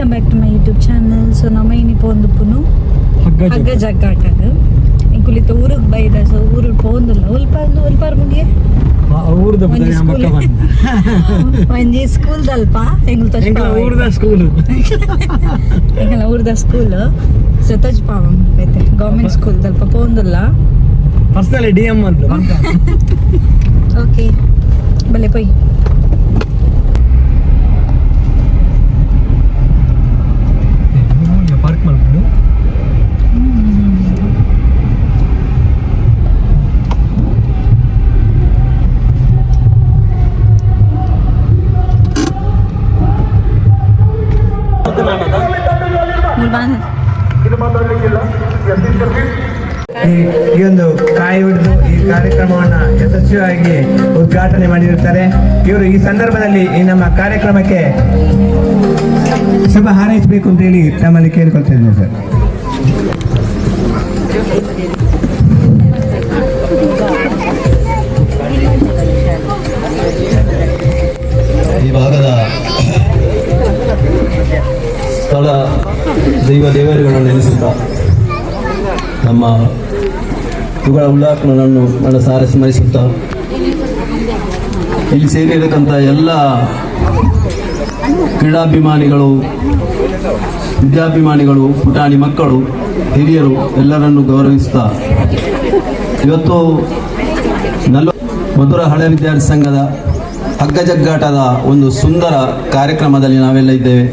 Welcome back to my YouTube channel so ನಮ್ಮ ಏನಿ ಪೋಂದುಪ್ಪುನು ಹಗ್ಗ ಜಗ್ಗಾಟಗ ಇಂಕುಲಿತ ಊರಿಗೆ ಬೈದ ಸೊ ಊರು ಪೋಂದಿಲ್ಲ ಉಲ್ಪ ಉಲ್ಪ ಮುಗಿಯೇ ಊರ್ದ ಒಂಜಿ ಸ್ಕೂಲ್ ಒಂಜಿ ಸ್ಕೂಲ್ ದಲ್ಪ ಎಂಗ್ಲ ಊರ್ದ ಸ್ಕೂಲ್ ಎಂಗಲ ಊರ್ದ ಸ್ಕೂಲ್ ಸೊ ತಜ್ ಪಾವಂ ಐತೆ ಗೌರ್ಮೆಂಟ್ ಸ್ಕೂಲ್ ದಲ್ಪ ಪೋಂದಿಲ್ಲ ಫಸ್ಟಲ್ಲಿ ಡಿ ಎಂ ಅಂತ ಓಕೆ ಬಲೆ ಪೊಯ್ ಪಾರ್ಕ್ ಮಾಡ್ಬಿಟ್ಟು ಮುಲ್ಬಾನ್ ಈ ಈ ಒಂದು ಕಾಯಿ ಹಿಡಿದು ಈ ಕಾರ್ಯಕ್ರಮವನ್ನ ಯಶಸ್ವಿಯಾಗಿ ಉದ್ಘಾಟನೆ ಮಾಡಿರುತ್ತಾರೆ. ಇವರು ಈ ಸಂದರ್ಭದಲ್ಲಿ ಈ ನಮ್ಮ ಕಾರ್ಯಕ್ರಮಕ್ಕೆ ಶುಭ ಹಾರೈಸಬೇಕು ಅಂತ ಹೇಳಿ ನಮ್ಮಲ್ಲಿ ಕೇಳ್ಕೊಳ್ತಾ ಸರ್. ಈ ಭಾಗದ ಸ್ಥಳ ದೈವ ದೇವರುಗಳನ್ನು ನೆನೆಸುತ್ತಾ ನಮ್ಮ ಇವುಗಳ ಉಲ್ಲಾಖನನ್ನು ಸಾರ ಸ್ಮರಿಸುತ್ತಾ ಇಲ್ಲಿ ಸೇರಿರತಕ್ಕಂಥ ಎಲ್ಲ ಕ್ರೀಡಾಭಿಮಾನಿಗಳು, ವಿದ್ಯಾಭಿಮಾನಿಗಳು, ಪುಟಾಣಿ ಮಕ್ಕಳು, ಹಿರಿಯರು ಎಲ್ಲರನ್ನು ಗೌರವಿಸ್ತಾ ಇವತ್ತು ನಲ್ವ ಮಧುರ ಹಳೆ ವಿದ್ಯಾರ್ಥಿ ಸಂಘದ ಹಗ್ಗಜಗ್ಗಾಟದ ಒಂದು ಸುಂದರ ಕಾರ್ಯಕ್ರಮದಲ್ಲಿ ನಾವೆಲ್ಲ ಇದ್ದೇವೆ.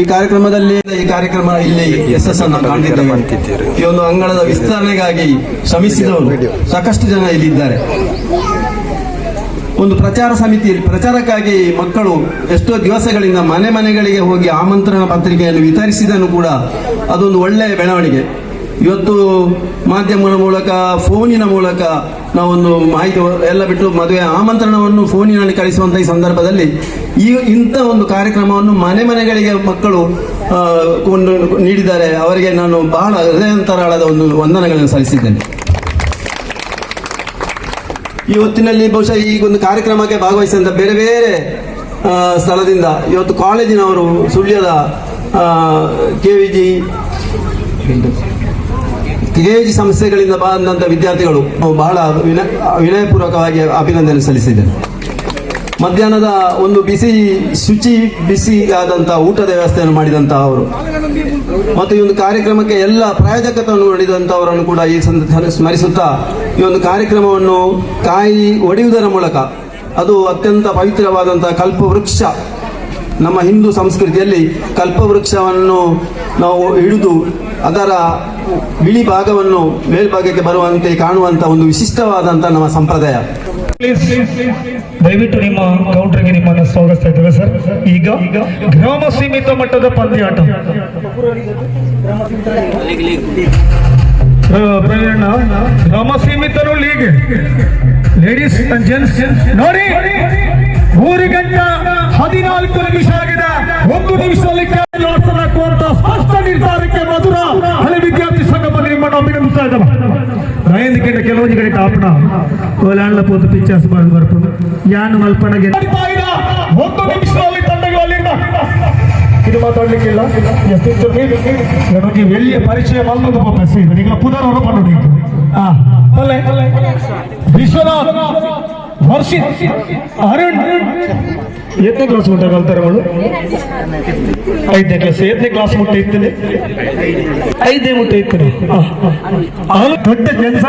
ಈ ಕಾರ್ಯಕ್ರಮದಲ್ಲಿ ಈ ಕಾರ್ಯಕ್ರಮ ಇಲ್ಲಿ ಯಶಸ್ಸನ್ನು ಕಾಣ್ತಿದ್ದೇವೆ. ಈ ಒಂದು ಅಂಗಳದ ವಿಸ್ತರಣೆಗಾಗಿ ಶ್ರಮಿಸಿದವರು ಸಾಕಷ್ಟು ಜನ ಇಲ್ಲಿ ಇದ್ದಾರೆ. ಒಂದು ಪ್ರಚಾರ ಸಮಿತಿ, ಪ್ರಚಾರಕ್ಕಾಗಿ ಮಕ್ಕಳು ಎಷ್ಟೋ ದಿವಸಗಳಿಂದ ಮನೆ ಮನೆಗಳಿಗೆ ಹೋಗಿ ಆಮಂತ್ರಣ ಪತ್ರಿಕೆಯನ್ನು ವಿತರಿಸಿದನು ಕೂಡ ಅದೊಂದು ಒಳ್ಳೆಯ ಬೆಳವಣಿಗೆ. ಇವತ್ತು ಮಾಧ್ಯಮಗಳ ಮೂಲಕ, ಫೋನಿನ ಮೂಲಕ ನಾವೊಂದು ಮಾಹಿತಿ ಎಲ್ಲ ಬಿಟ್ಟು ಮದುವೆ ಆಮಂತ್ರಣವನ್ನು ಫೋನಿನಲ್ಲಿ ಕಳಿಸುವಂಥ ಈ ಸಂದರ್ಭದಲ್ಲಿ ಈ ಇಂಥ ಒಂದು ಕಾರ್ಯಕ್ರಮವನ್ನು ಮನೆ ಮನೆಗಳಿಗೆ ಮಕ್ಕಳು ನೀಡಿದ್ದಾರೆ. ಅವರಿಗೆ ನಾನು ಬಹಳ ಹೃದಯಂತರಾಳದ ಒಂದು ವಂದನೆಗಳನ್ನು ಸಲ್ಲಿಸಿದ್ದೇನೆ. ಈ ಹೊತ್ತಿನಲ್ಲಿ ಬಹುಶಃ ಈ ಒಂದು ಕಾರ್ಯಕ್ರಮಕ್ಕೆ ಭಾಗವಹಿಸಿದಂಥ ಬೇರೆ ಬೇರೆ ಸ್ಥಳದಿಂದ ಇವತ್ತು ಕಾಲೇಜಿನವರು ಸುಳ್ಯದ K V G K G ಸಂಸ್ಥೆಗಳಿಂದ ಬಂದಂಥ ವಿದ್ಯಾರ್ಥಿಗಳು ಬಹಳ ವಿನಯ ವಿನಯಪೂರ್ವಕವಾಗಿ ಅಭಿನಂದನೆ ಸಲ್ಲಿಸಿದ್ದೇನೆ. ಮಧ್ಯಾಹ್ನದ ಒಂದು ಬಿಸಿ ಶುಚಿ, ಬಿಸಿ ಆದಂಥ ಊಟದ ವ್ಯವಸ್ಥೆಯನ್ನು ಮಾಡಿದಂತಹ ಅವರು. ಮತ್ತು ಈ ಒಂದು ಕಾರ್ಯಕ್ರಮಕ್ಕೆ ಎಲ್ಲ ಪ್ರಾಯೋಜಕತ್ವವನ್ನು ನೀಡಿದಂಥವರನ್ನು ಕೂಡ ಈ ಸಂದರ್ಭದಲ್ಲಿ ಸ್ಮರಿಸುತ್ತಾ ಈ ಒಂದು ಕಾರ್ಯಕ್ರಮವನ್ನು ಕಾಯಿ ಒಡೆಯುವುದರ ಮೂಲಕ ಅದು ಅತ್ಯಂತ ಪವಿತ್ರವಾದಂಥ ಕಲ್ಪವೃಕ್ಷ, ನಮ್ಮ ಹಿಂದೂ ಸಂಸ್ಕೃತಿಯಲ್ಲಿ ಕಲ್ಪವೃಕ್ಷವನ್ನು ನಾವು ಹಿಡಿದು ಅದರ ಬಿಳಿ ಭಾಗವನ್ನು ಮೇಲ್ಭಾಗಕ್ಕೆ ಬರುವಂತೆ ಕಾಣುವಂಥ ಒಂದು ವಿಶಿಷ್ಟವಾದಂಥ ನಮ್ಮ ಸಂಪ್ರದಾಯ. ದಯವಿಟ್ಟು ನಿಮ್ಮ ಕೌಂಟರ್ಗೆ ನಿಮ್ಮನ್ನು ಸ್ವಾಗತಿಸ್ತಾ ಇದ್ದೇವೆ ಸರ್ ಈಗ ಗ್ರಾಮ ಸೀಮಿತ ಮಟ್ಟದ ಪಂದ್ಯಾಟ. ಪ್ರಯಾಣ ಗ್ರಾಮ ಸೀಮಿತರು ಲೀಗ್. ಲೇಡೀಸ್ ಅಂಡ್ ಜೆಂಟ್ಸ್ ನೋಡಿ ಮೂರು ಗಂಟೆ ಹದಿನಾಲ್ಕು ನಿಮಿಷ ಆಗಿದೆ. ಒಂದು ನಿಮಿಷದಲ್ಲಿ ಹಾಕುವಂತ ಸ್ಪಷ್ಟ ನಿರ್ಧಾರಕ್ಕೆ ಮಧುರ ಹಳೆ ವಿದ್ಯಾರ್ಥಿ ಸಂಘ ನಿಮ್ಮನ್ನು ಅಭಿನಂದಿಸ್ತಾ ಇದ್ದಾವೆ. ಐದು ಕೆಲವೊಂದು ಕಡೆ ಟಾಪ್ನ ಕೋಲಾಂಡ್ಲ ಪೋತು ಪಿಕ್ಚರ್ಸ್ ಮಾಡಿ ಬರ್ಬೋದು ಯಾನು ಮಲ್ಪನಗೆ ಒಂದು ನಿಮಿಷದಲ್ಲಿ ತಂಡಗಳಲ್ಲಿಂದ ಇದು ಮಾತಾಡ್ಲಿಕ್ಕಿಲ್ಲ ಎಷ್ಟು ಬೆಳ್ಳಿಯ ಪರಿಚಯ ಮಲ್ಪದ ಬಸ್ಸಿ ಈಗ ಪುನರ್ ಅವರು ವರ್ಷಿತ್ ಅರುಣ್ ಎತ್ತನೇ ಕ್ಲಾಸ್ ಮುಟ್ಟ ಕಲ್ತಾರೆ ಅವಳು. ಐದನೇ ಕ್ಲಾಸ್ ಎತ್ತನೇ ಕ್ಲಾಸ್ ಮುಟ್ಟ ಇರ್ತದೆ ಐದೇ ಮುಟ್ಟ ಇರ್ತದೆ ಅವಳು ದೊಡ್ಡ ಕೆಲಸ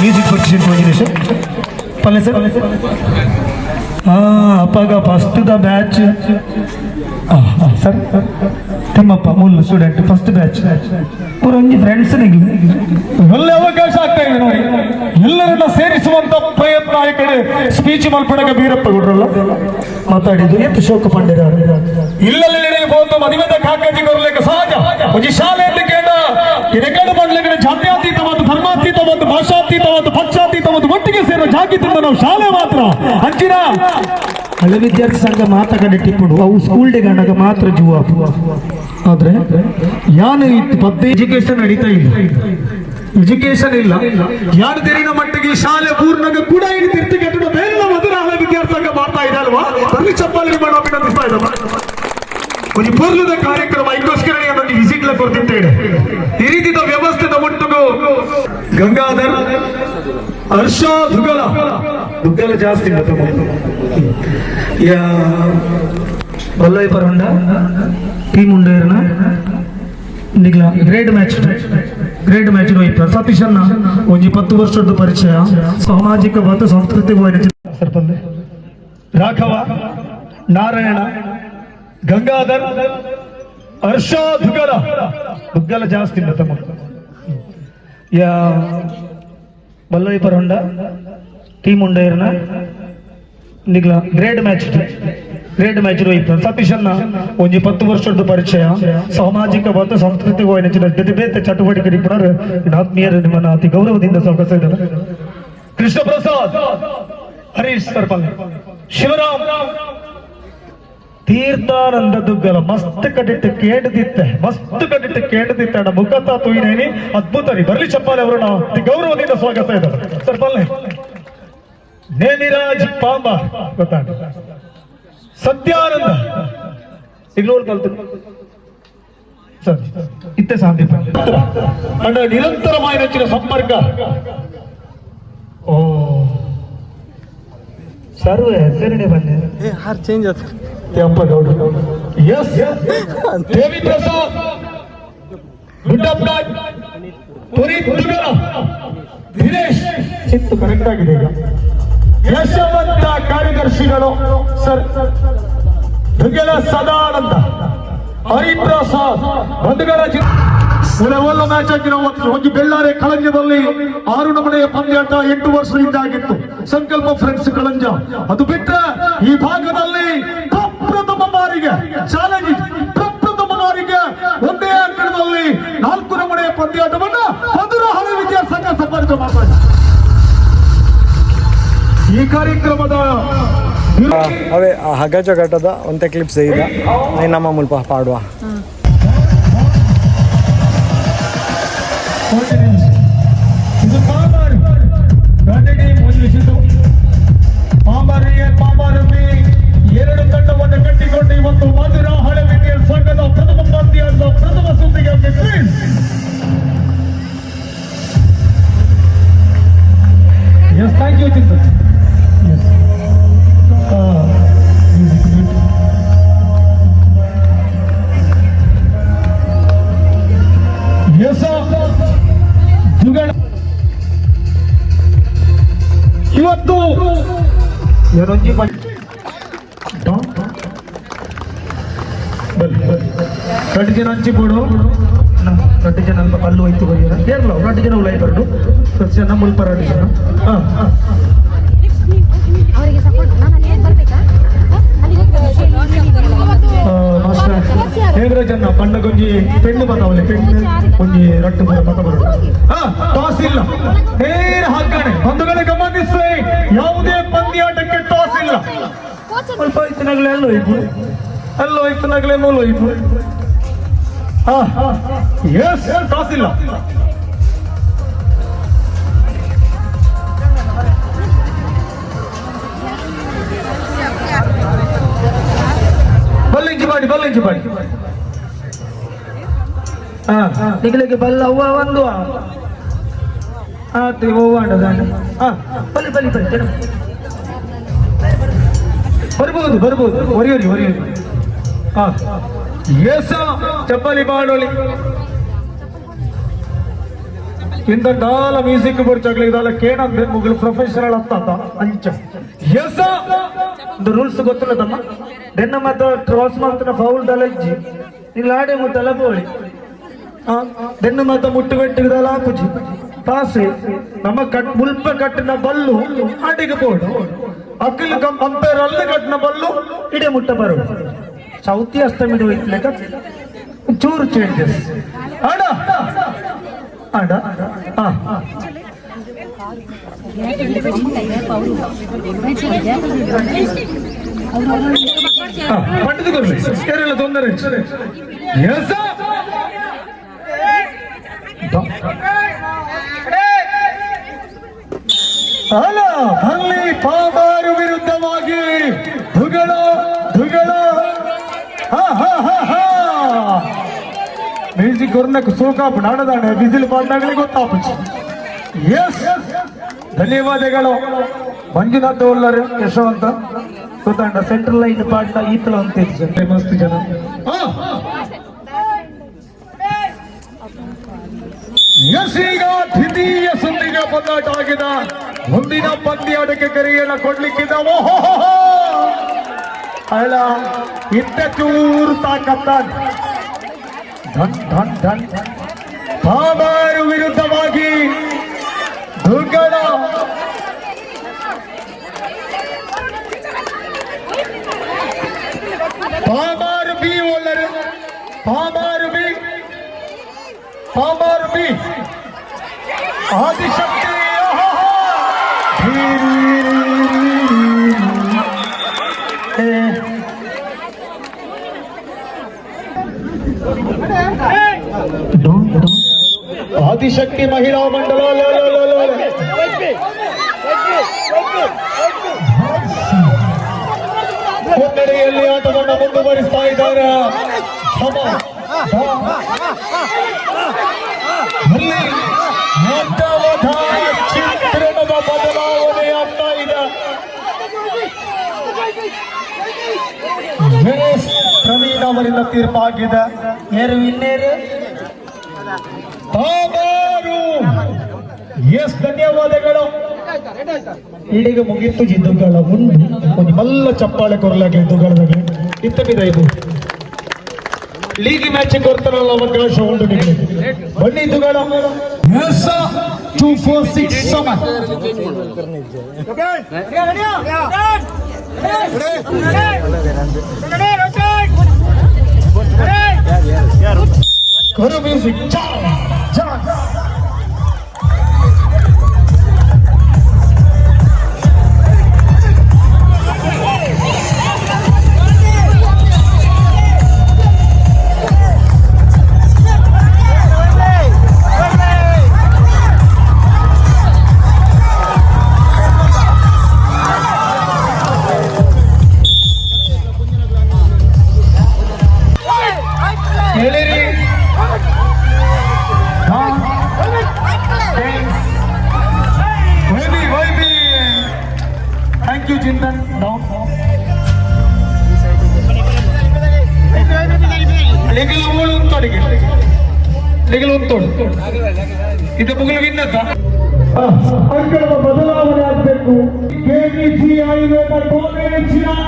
ಮ್ಯೂಸಿಕ್ ಪರ್ಟಿಷನ್ ಕೋಆರ್ಡಿನೇಷನ್ ಪಲ್ಲೆ ಸರ್. ಹಾ, ಅಪ್ಪಾಗ first the batch sir. Thimmappa ಮೂಲ ಸ್ಟೂಡೆಂಟ್ ಫಸ್ಟ್ ಬ್ಯಾಚ್ ಅವರೊಂದು ಫ್ರೆಂಡ್ಸ್ ಒಳ್ಳೆ ಅವಕಾಶ ಆಗ್ತಾ ಇದೆ ನೋಡಿ. ಎಲ್ಲರನ್ನ ಸೇರಿಸುವಂತ ಪ್ರಯತ್ನ ಈ ಕಡೆ ಸ್ಪೀಚ್ ಮಲ್ಪಡಗ ಬೀರಪ್ಪ ಗುಡ್ರಲ್ಲ. ಮಾತಾಡಿದ್ದು ಎಷ್ಟು ಶೋಕ ಪಂಡಿರ ಇಲ್ಲಲ್ಲಿ ನಡೆಯಬಹುದು ಮದುವೆದ ಕಾಕಾಜಿ ಬರಲಿಕ್ಕೆ ಸಹಜ ಶಾಲೆಯಲ್ಲಿ ಕೇಳ ಇದಕ್ಕೆರಡು ಮಾಡಲಿಕ್ಕೆ ಜಾತ್ಯಾತೀತ ಮತ್ತು ಧರ್ಮಾತೀತ ಮತ್ತು ಭಾಷಾತೀತ ಮತ್ತು ಪಕ್ಷಾತೀತ ಮತ್ತು ಒಟ್ಟಿಗೆ ಸೇರೋ ಜಾಗೃತಿಯಿಂದ ನಾವು ಶಾಲೆ ಮಾತ್ರ. ಅಂಚಿನ ಹಳೆ ವಿದ್ಯಾರ್ಥಿ ಸಂಘ ಮಾತಾಡಿ ಟಿಪ್ಪುಡು ಅವು ಸ್ಕೂಲ್ ಡೇ ಗಂಡಾಗ ಮಾತ್ರ ಜೀವ. ಆದ್ರೆ ಯಾನು ಇತ್ತು ಪದ್ದೆ ಎಜುಕೇಶನ್ ನಡೀತಾ ಇಲ್ಲ. ಎಜುಕೇಶನ್ ಇಲ್ಲ. ಯಾರು ತೆರಿನ ಮಟ್ಟಿಗೆ ಶಾಲೆ ಪೂರ್ಣಗ ಕೂಡ ಇಲ್ಲಿ ತಿರ್ತಿಗೆಟ್ಟು ಬೇರೆ ಮಧುರ ಹಳೆ ವಿದ್ಯಾರ್ಥಿ ಸಂಘ ಮಾಡ್ತಾ ಇದೆ ಅಲ್ವಾ? ಅಲ್ಲಿ ಚಪ್ಪಾಲಿ ಮಾಡೋ ಅಭಿನಂದಿಸ್ತಾ ಒಂದು ಪೂರ್ಣದ ಕಾರ್ಯಕ್ರಮ ಇದಕ್ಕೋಸ್ಕರ ಒಂದು ವಿಸಿಟ್ ಕೊಡ್ತಿದ್ದೇನೆ. ಈ ರೀತಿ ವ್ಯವಸ್ಥೆ ತಗೊಂಡು ಗಂಗಾಧರ್, ಹರ್ಷ ದುಗಲ ದುಗ್ಗಲ ಜಾಸ್ತಿ ಬಲ್ಲೈ ಪರೊಂಡ ಟೀಮ್ ನಿಗ್ಲ ಗ್ರೇಟ್ ಮ್ಯಾಚ್ ಗ್ರೇಟ್ ಮ್ಯಾಚ್ ಹೋಯ್ತು ಸತೀಶ್ ಅನ್ನ ಒಂಜಿ ಪತ್ತು ವರ್ಷದ ಪರಿಚಯ. ಸಾಮಾಜಿಕ ಮತ್ತು ಸಾಂಸ್ಕೃತಿಕ ಸರ್ಪಲ್ಲೆ ರಾಘವ, ನಾರಾಯಣ ಗಂಗಾಧರ್ ಹರ್ಷ ದುಗ್ಗಲ ದುಗ್ಗಲ ಜಾಸ್ತಿ ಇಲ್ಲ ತಮ್ಮ. ಯಾ ಬಲ್ಲೈ ಪರೊಂಡ ಟೀಮ್ ఉండేರನ ನಿಗ್ಲ ಗ್ರೇಡ್ ಮ್ಯಾಚ್ ಗ್ರೇಡ್ ಮ್ಯಾಚ್ ಹೋಯ್ತು ಸತೀಶ್ ಅನ್ನ ಒಂಜಿ ಪತ್ತು ವರ್ಷದ ಪರಿಚಯ. ಸಾಮಾಜಿಕ ಮತ್ತು ಸಾಂಸ್ಕೃತಿಕ ಬೇತೆ ಚಟುವಟಿಕೆ ಪುನರ್ ಆತ್ಮೀಯರು ನಿಮ್ಮನ್ನ ಅತಿ ಗೌರವದಿಂದ ಸ್ವಾಗತ ಕೃಷ್ಣ ಪ್ರಸಾದ್ ಹರೀಶ್ ಸರ್ಪಲ್, ಶಿವರಾಮ್ ತೀರ್ಥಾನಂದ ಗಲ ಮಸ್ತ್ ಕಟ್ಟಿಟ್ಟು ಕೇಂದ್ರದಿತ್ತೆ ಮಸ್ತ್ ಕಟ್ಟಿಟ್ಟು ಕೇಂದ್ರದಿತ್ತೆ ಅಣ್ಣ. ಮುಖತ ತುಯಿನೇನಿ ಅದ್ಭುತ ರೀ. ಬರ್ಲಿ ಚಪ್ಪಾಲೆ ಅವರು ನಾವು. ಗೌರವದಿಂದ ಸ್ವಾಗತ ಇದ್ದಾರೆ. ಸರ್ಪಲ್ಲೆ ನೇಮಿರಾಜ್ ಪಾಂಬ. ಗೊತ್ತಾಗ ಸತ್ಯಾನಂದ. ಸಿಗ್ಲೋಡ್ ಕಲ್ತು. ಸರ್, ಇತ್ತೆ ಸಾಂದೀಪ. ಅಣ್ಣ ನಿರಂತರವಾಗಿ ನೆಚ್ಚಿನ ಸಂಪರ್ಕ. ಓ. ಸರ್ವೇ ಹೆಸರಿನೇ ಬಂದೆ ಹಾರ್ ಚೇಂಜ್ ಆಯ್ತು ಕೆಂಪಗೌಡ ಎಸ್ ದೇವಿ ಪ್ರಸಾದ್ ಗುಡ್ಡಪ್ಪ ಪುರಿ ದುರ್ಗರ ದಿನೇಶ್. ಚಿತ್ತು ಕರೆಕ್ಟ್ ಆಗಿದೆ ಈಗ. ಯಶವಂತ ಕಾರ್ಯದರ್ಶಿಗಳು. ಸರ್ ದುಗ್ಗಲ ಸದಾನಂದ. ಹರಿಪ್ರಸಾದ್. ಬಂಧುಗಳ ಒಂದು ಮ್ಯಾಚ್ ಆಗಿರೋ ಒಂದು ಬೆಳ್ಳಾರೆ ಕಳಂಜದಲ್ಲಿ ಆರು ನಮನೆಯ ಪಂದ್ಯಾಟ ಎಂಟು ವರ್ಷದಿಂದ ಆಗಿತ್ತು. ಸಂಕಲ್ಪ ಫ್ರೆಂಡ್ಸ್ ಕಳಂಜ ಅದು ಬಿಟ್ಟರೆ ಈ ಭಾಗದಲ್ಲಿ ಪ್ರಪ್ರಥಮ ಬಾರಿಗೆ ಚಾಲೆಂಜ್ ಪ್ರಪ್ರಥಮ ಬಾರಿಗೆ ಒಂದೇ ಅಂಕಣದಲ್ಲಿ ನಾಲ್ಕು ನಮೂನೆಯ ಪಂದ್ಯಾಟವನ್ನ ಮಧುರ ಹಳೆ ವಿದ್ಯಾಸಂಘ ಸಂಪರ್ಕ ಮಾತಾಡಿ ಈ ಕಾರ್ಯಕ್ರಮದ ಅವೇ ಆ ಹಗ್ಗ ಒಂದ ಒಂತೆ ಕ್ಲಿಪ್ಸ್ ಇದೆ ನೈ ನಮ್ಮ ಮುಲ್ಪ ಪಾಡುವ. ಕಟ್ಟಿಕೊಂಡು ಇವತ್ತು ಮಧುರ ಹಳೆ ವಿದ್ಯಾ ಸಂಘದ ಪ್ರಥಮ ಪಂದ್ಯದ ಪ್ರಥಮ ಸುದ್ದಿಗೆ ಎಸ್ ಥ್ಯಾಂಕ್ ಯು ಚಿಂತ ಎಸ್ ಇವತ್ತು ರೊಟ್ಟಿ ಜನ ಹಂಚಿಬಿಡು ರೊಟ್ಟಿ ಜನ ಅಲ್ಪ ಅಲ್ಲೂ ಹೋಯ್ತು ಹೋಗಿರ ಏರ್ಲ ರೊಟ್ಟಿ ಜನ ಉಳಿ ಬರಡು ಜನ ಮುಲ್ಪ ಜನ. ಹೇಗ್ರ ಜನ? ಬಣ್ಣ ಗೊಂಜಿ ಪೆಣ್ಣು ಬಂದವಲ್ಲಿ ಪೆಣ್ಣು ಗೊಂಜಿ ರಟ್ಟು ಮತ ಬರೋದು. ಟಾಸ್ ಇಲ್ಲ. ನೇರ ಹಾಕಾಣೆ ಬಂಧುಗಳೇ ಗಮನಿಸಿ ಯಾವುದೇ ಪಂದ್ಯಾಟಕ್ಕೆ ಟಾಸ್ ಇಲ್ಲ. ಸ್ವಲ್ಪ ಇತ್ತಿನಾಗಲೇ ಅಲ್ಲೋಯ್ತು ಅಲ್ಲೋಯ್ತು ನಗಲೇ ನೋಲೋಯ್ತು ಎಸ್ ಟಾಸ್ ಇಲ್ಲ. ಬಲ್ಲಿಂಚಿ ಮಾಡಿ ಬಲ್ಲಿಂಚಿ ಮಾಡಿ. ಹಾ. ನಿಗಲಿಗೆ ಬಲ್ಲ ಹೂವ ಒಂದು. ಆತು ಹೂವ ಹಾ. ಬಲಿ ಬಲ್ಲಿ ಜನ. ಬರ್ಬೋದು ಬರ್ಬೋದು. ಒರಿಯೋರಿ ಒರಿಯೋರಿ. ಹಾ. ఏసా చెప్పాలి బాణోలి ಇಂದ ಡಾಲ ಮ್ಯೂಸಿಕ್ ಬರ್ಚಾಗ್ಲಿ ಇದೆಲ್ಲ ಕೇಳಂದ್ರೆ ಮುಗಿಲು ಪ್ರೊಫೆಷನಲ್ ಅತ್ತ ಅಂಚ. ಎಸ್ ಇದು ರೂಲ್ಸ್ ಗೊತ್ತಿಲ್ಲ ತಮ್ಮ ಬೆನ್ನ ಮತ್ತ ಕ್ರಾಸ್ ಮಾಡ್ತಾನೆ ಫೌಲ್ ಡಲಜ್ಜಿ ಇಲ್ಲ ಆಡೆ ಮುತ್ತಲ್ಲ ಬೋಳಿ. ದೆನ್ನ ಮತ್ತ ಮುಟ್ಟು ಬೆಟ್ಟಿಗದಲ್ಲ ಹಾಕುಜಿ ಪಾಸ್. ನಮ್ಮ ಕಟ್, ಮುಲ್ಪ ಕಟ್ಟಿನ ಬಲ್ಲು ಅಡಿಗೆ ಬೋಡು. ಅಕ್ಕಿಲ್ ಕಂಪೇರ್ ಅಲ್ಲಿ ಕಟ್ಟಿನ ಬಲ್ಲು ಇಡೇ ಮುಟ್ಟ ಬರೋದು. ಚೌತಿ ಅಸ್ತಮಿಡಿ ಹೋಯ್ತಲೆಕ್ಕ ಚೂರು ಚೇಂಜಸ್ ಆಡ ಆಡ ಹಾ ಪಟ್ಟದು ಕೊಡ್ಲಿ ಕೇರಳ ತೊಂದರೆ ಎಸ ಅಲ್ಲ ಅಲ್ಲಿ ಪಾಬಾರು ವಿರುದ್ಧವಾಗಿ ಮ್ಯೂಸಿಕ್ ಅವ್ರನ್ನ ಸೋಕಾಪ್ ನಾಡದಾಣೆ ಬಿಸಿಲು ಪಾಡ್ನಾಗಲಿ ಗೊತ್ತಾಪುಚ್ಚಿ ಎಸ್ ಧನ್ಯವಾದಗಳು. ಮಂಜುನಾಥ್ ಅವಲ್ಲರು ಯಶವಂತ. ಗೊತ್ತಾಂಡ ಸೆಂಟ್ರಲ್ ಲೈನ್ ಪಾಡ್ನ ಈತಲ ಅಂತ ಇತ್ತು ಮಸ್ತ್ ಜನ. ಎಸ್ ಈಗ ದ್ವಿತೀಯ ಸುದ್ದಿಗೆ ಬಂದಾಟ ಆಗಿದ. ಮುಂದಿನ ಪಂದ್ಯ ಅದಕ್ಕೆ ಕರೆಯನ್ನು ಕೊಡ್ಲಿಕ್ಕಿದ್ದ ಓಹೋ அதுல இந்த சூர் தாக்கத்தான். டன் டன் டன். பாபாரு விருத்தமாகி துர்கடா பாபாரு பி உள்ளரு பாபாரு பி. பாபாரு பி. ஆதிசக்தி ಆದಿಶಕ್ತಿ ಮಹಿಳಾ ಮಂಡಲ. ಮುನ್ನಡೆಯಲ್ಲಿ ಆಟವನ್ನು ಮುಂದುವರಿಸ್ತಾ ಇದ್ದಾರೆ. ಚಿತ್ರಣದ ಬದಲಾವಣೆ ಆಗ್ತಾ ಇದೆ. ವೀರೇಶ್ ಪ್ರವೀಣ್ ಅವರಿಂದ ತೀರ್ಪಾಗಿದೆ. ಏರು ಇನ್ನೇರು ಎಸ್ ಧನ್ಯವಾದಗಳು ಇಡಿಗೆ ಮುಗಿತ್ತು ಜಿದ್ದುಗಳ ಮುಂದೆ ಒಂದು ಮಲ್ಲ ಚಪ್ಪಾಳೆ ಕೊರಲಾಗಲಿ ದುಗಳದಾಗಲಿ ಇತ್ತ ಬಿದ ಇದು ಲೀಗ್ ಮ್ಯಾಚ್ ಕೊಡ್ತಾರಲ್ಲ ಅವಕಾಶ ಉಂಟು ನಿಮಗೆ ಬನ್ನಿ ದುಗಳ ಟೂ ಫೋರ್ ಸಿಕ್ಸ್ ಸೆವೆನ್ ಕರು music chance thank you Chintan down ಲೆಗಲ್ ಮೂಳು ಉಂಟೋಡಿಗೆ ಲೆಗಲ್ ಉಂಟೋಡು ಇದು ಮುಗಿಲು ವಿನ್ನತ ಅಂಕಣದ ಬದಲಾವಣೆ ಆಗಬೇಕು KBC Ayurveda combination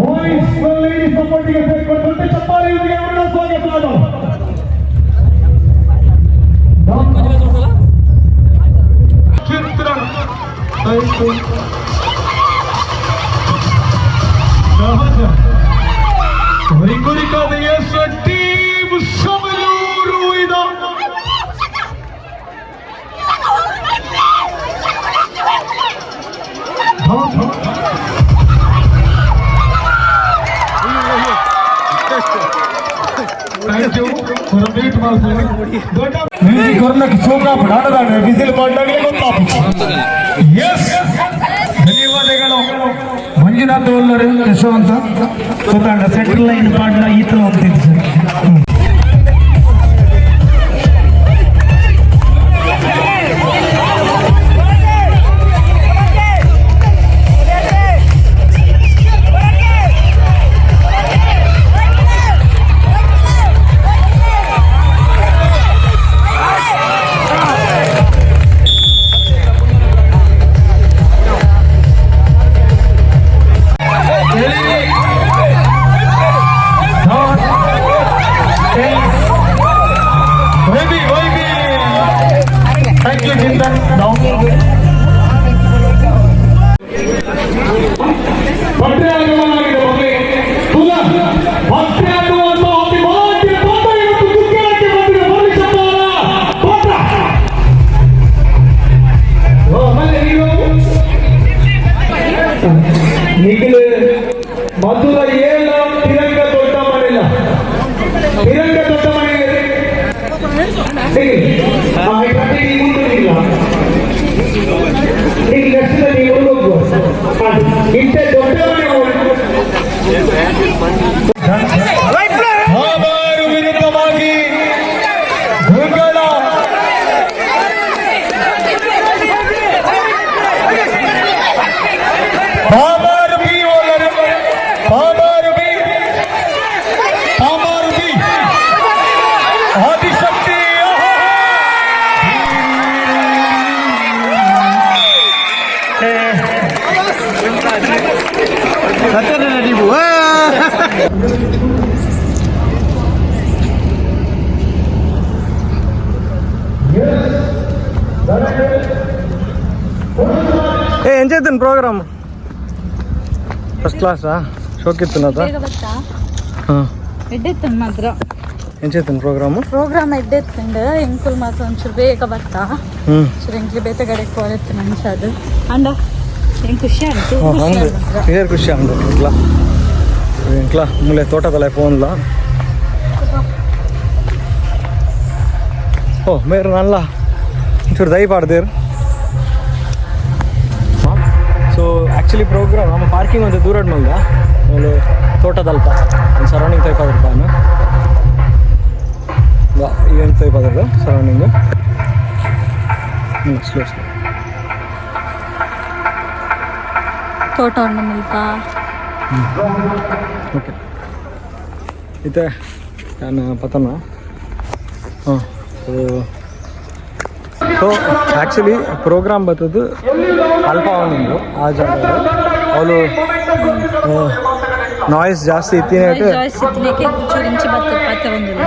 voice lady ಸಪೋರ್ಟಿಗೆ ಸೇರ್ಕೊಂಡು ದೊಡ್ಡ ಚಪ್ಪಾಳೆ ಇವರಿಗೆ ಅವರ ಸ್ವಾಗತ ಚಿತ್ರ ಧನ್ಯವಾದಗಳು ಮಂಜುನಾಥ್ ಯಶವಂತ ಸೆಂಟ್ರಲ್ ಲೈನ್ ಪಾಡ್ನ ಈತಲ ಹೋಗ್ತಿದ್ದೆ ಇತ್ತು ಈಗ ಕತ್ತಲ ನೀವು. ಏ ಎಂಜಾಯ್ತಾನೆ ಪ್ರೋಗ್ರಾಮ್ ಫಸ್ಟ್ ಕ್ಲಾಸಾ ಶೋಕಿತ್ತು ಹಾಂ. ಎಡ್ಡೆತ್ತನ್ ಮಾತ್ರ. ಎಂಚೈತನ್ ಪ್ರೋಗ್ರಾಮ್ ಪ್ರೋಗ್ರಾಮ್ ಎಡ್ಡೆತ್ತಂಡ ಎಂಕುಲ್ ಮಾತ್ರ ಒಂಚೂರು ಬೇಗ ಬರ್ತಾ. ಚೂರು ಎಂಕ್ಲಿ ಬೇತೆ ಕಡೆ ಕೊಳೆತ್ತು ಮನುಷ್ಯ ಅದು. ಅಂಡ. ಖುಷಿ ಆಯ್ತು ಹಂಗೆ. ಕ್ಲಿಯರ್ ಖುಷಿ ಹಂಗೆ ಇಂಕ್ಲ ಇಂಕ್ಲ ಮುಲೆ ತೋಟದಲ್ಲ ಫೋನ್ಲ? ಓ, ಮೇರು ನಲ್ಲ ಒಂಚೂರು ದಯ ಪಾಡ್ದೇರು. ಸೊ ಆ್ಯಕ್ಚುಲಿ ಪ್ರೋಗ್ರಾಮ್ ನಮ್ಮ ಪಾರ್ಕಿಂಗ್ ಒಂದು ದೂರ ಮಲ್ದ ಆಮೇಲೆ ತೋಟದಲ್ಪ. ಒಂದು ಸರೌಂಡಿಂಗ್ ಟೈಪ್ ಆದ್ರೆ ನಾನು ಏನು ಟೈಪ್ ಆದ್ರೆ ಸರೌಂಡಿಂಗು ಹ್ಞೂ ಸ್ಲೋ ಸ್ಲೋ ತೋಟ ಉಂಡು ಮುಲ್ಪ ಓಕೆ ಇತ್ತೆ ನಾನು ಪತನ. ಹಾಂ ಸೊ ಆ್ಯಕ್ಚುಲಿ ಪ್ರೋಗ್ರಾಮ್ ಬರ್ತದ್ದು ಅಲ್ಪ ಅವನಿಂದು ಆ ಜಾಗದಲ್ಲಿ. ಅವಳು ನಾಯ್ಸ್ ಜಾಸ್ತಿ ಇತ್ತಿನಕ್ಕೆ ಜಾಯ್ಸ್ ಇತ್ತಿನಕ್ಕೆ ಚೂರು ಇಂಚಿ ಬರ್ತದೆ ಒಂದಿಲ್ಲ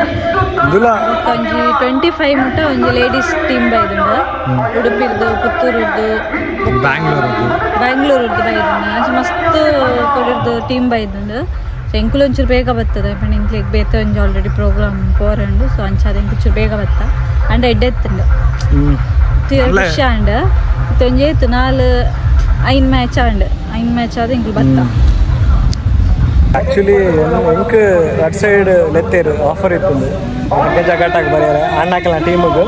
ಇದಿಲ್ಲ ಒಂಜಿ ಟ್ವೆಂಟಿ ಫೈವ್ ಮುಟ್ಟ ಒಂಜಿ ಲೇಡೀಸ್ ಟೀಮ್ ಬೈದುಂಡ ಉಡುಪಿರ್ದು ಪುತ್ತೂರದ್ದು ಬ್ಯಾಂಗ್ಳೂರದ್ದು. ಬೈದುಂಡು ಅಂಚ ಮಸ್ತ್ ಕೊಡಿರ್ದು ಟೀಮ್ ಬೈದುಂಡು ಸೊ ಎಂಕುಲು ಒಂಚೂರು ಬೇಗ ಬರ್ತದೆ. ಪಂಡ ಇಂಕ್ಲಿಗೆ ಬೇತೆ ಒಂಜಿ ಆಲ್ರೆಡಿ ಪ್ರೋಗ್ರಾಮ್ ಪೋರಂಡು ಸೊ ಅಂಚಾದ ಎಂಕ್ ಚೂರು ಬೇಗ ಬತ್ತ. ಅಂಡ. ಎಡ್ಡೆತ್ತುಂಡು. ಖುಷಿ ಆಂಡ್ ಒಂಜಿ ಏತು ನಾಲ್ ಐನ್ ಮ್ಯಾಚ್ ಆಂಡ್ ಐನ್ ಮ್ಯಾಚ್ ಆದ ಎಂಕ್ಲು ಬತ್ತ. ಆ್ಯಕ್ಚುಲಿ ಎಂಕ್ ರೆಡ್ ಸೈಡ್ ಲೆತ್ತೇರು ಆಫರ್ ಇತ್ತು ಹಗ್ಗೆ ಜಗಾಟಾಗಿ ಬರ್ಯಾರ. ಅಣ್ಣಾಕಲ್ಲ ಟೀಮಿಗೆ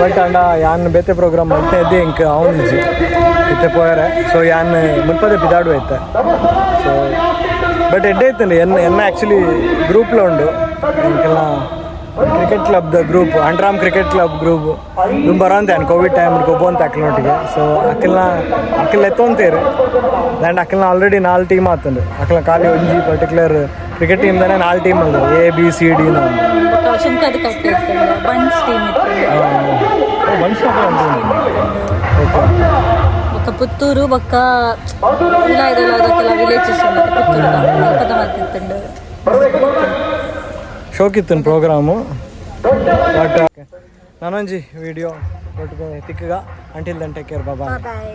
ಬಟ್ ಅಂಡ ಯಾನ್ ಬೇತೆ ಪ್ರೋಗ್ರಾಮ್ ಅಂತ ಇದ್ದೆ ಇಂಕ್ ಅವನು ಇತ್ತೆ ಪೋಯಾರ. ಸೊ ಯಾನ್ ಮುನ್ಪದೆ ಬಿದಾಡು ಐತ ಸೊ ಬಟ್ ಎಡ್ಡೆ ಐತೇನೆ ಎನ್ನ ಎನ್ನ ಆ್ಯಕ್ಚುಲಿ ಗ್ರೂಪ್ಲ ಉಂಡು. ಇಂಕೆಲ್ಲ ಕ್ರಿಕೆಟ್ ಕ್ಲಬ್ದ ಗ್ರೂಪ್ ಅಂಡ್ರಾಮ್ ಕ್ರಿಕೆಟ್ ಕ್ಲಬ್ ಗ್ರೂಪ್ ತುಂಬ ಅಂತ ಏನು ಕೋವಿಡ್ ಟೈಮ್ ಗೊಬ್ಬಂತ ಅಕ್ಕಲೊಟ್ಟಿಗೆ ಸೊ ಅಕ್ಕಲ್ನ ಅಕ್ಕಲ್ ಎತ್ತೊಂತೀರಿ ಆ್ಯಂಡ್ ಅಕ್ಕಲ್ನ ಆಲ್ರೆಡಿ ನಾಲ್ ಟೀಮ್ ಆತಂದು. ಅಕ್ಕಲ ಖಾಲಿ ಒಂಜಿ ಪರ್ಟಿಕ್ಯುಲರ್ ಕ್ರಿಕೆಟ್ ಟೀಮ್ದಾನೆ ನಾಲ್ ಟೀಮ್ ಅಂದರು A B C D okay ಬೊಕ್ಕ ಪುತ್ತೂರು ಬೊಕ್ಕ ಇಲಾಯ್ದಲ್ಲ ಅದಕ್ಕೆಲ್ಲ ವಿಲೇಜಸ್ ಪುತ್ತೂರು ಮತ್ತಿತ್ತಂಡು ಶೋಕಿತ್ತು ಪ್ರೋಗ್ರಾಮು ಬಟ್ ನಾನೊಂಜಿ ವಿಡಿಯೋ ತಿಕ್ಕಗ. ಅಂಟಿಲ್ ದನ್ ಟೇಕ್ ಕೇರ್ ಬಾಬಾ ಬಾಯ್